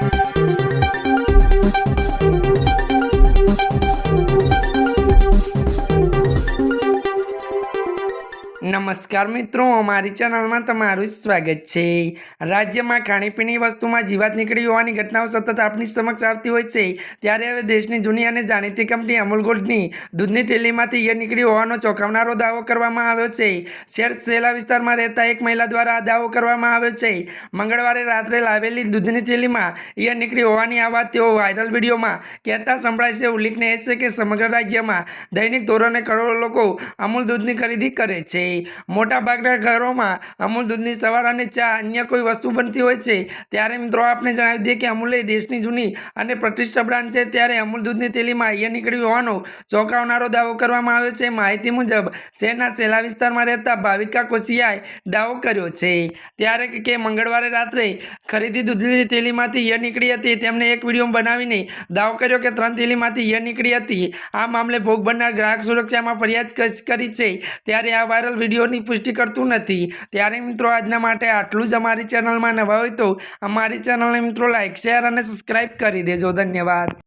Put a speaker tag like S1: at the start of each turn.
S1: Thank you. નમસ્કાર મિત્રો, અમારી ચેનલમાં તમારું સ્વાગત છે. રાજ્યમાં ખાણીપીણી વસ્તુમાં જીવાત નીકળી હોવાની ઘટનાઓ સતત આપની સમક્ષ આવતી હોય છે. ત્યારે હવે દેશની જૂની અને જાણીતી કંપની અમૂલ ગોલ્ડની દૂધની ઠેલીમાંથી ઈયળ નીકળી હોવાનો ચોંકાવનારો દાવો કરવામાં આવ્યો છે. શેર સેલા વિસ્તારમાં રહેતા એક મહિલા દ્વારા આ દાવો કરવામાં આવ્યો છે. મંગળવારે રાત્રે લાવેલી દૂધની ઠેલીમાં ઈયળ નીકળી હોવાની આ વાત તેઓ વાયરલ વિડીયોમાં કહેતા સંભળાય છે. ઉલ્લેખનીય છે કે સમગ્ર રાજ્યમાં દૈનિક ધોરણે કરોડો લોકો અમૂલ દૂધની ખરીદી કરે છે. મોટાભાગના ઘરોમાં અમૂલ દૂધની સવાર અને ચા અન્ય કોઈ વસ્તુ બનતી હોય છે. ત્યારે મિત્રો આપણે જણાવી દઈએ કે અમૂલ એ દેશની જૂની અને પ્રતિષ્ઠા બ્રાન્ડ છે. ત્યારે અમૂલ દૂધની તેલીમાં અહીંયા નીકળ્યું હોવાનો ચોંકાવનારો દાવો કરવામાં આવ્યો છે. માહિતી મુજબ, શહેરના સેલા વિસ્તારમાં રહેતા ભાવિકા કોશિયાએ દાવો કર્યો છે. ત્યારે કે- મંગળવારે રાત્રે ખરીદી દૂધની થેલીમાંથી યર નીકળી હતી. તેમણે એક વીડિયો બનાવીને દાવો કર્યો કે ત્રણ થેલીમાંથી યર નીકળી હતી. આ મામલે ભોગ બનનાર ગ્રાહક સુરક્ષામાં ફરિયાદ કરી છે. ત્યારે આ વાયરલ વિડીયોની પુષ્ટિ કરતું નથી. ત્યારે મિત્રો આજના માટે આટલું જ અમારી ચેનલમાં નવા હોય તો અમારી ચેનલને મિત્રો લાઇક શેર અને સબસ્ક્રાઈબ કરી દેજો. ધન્યવાદ.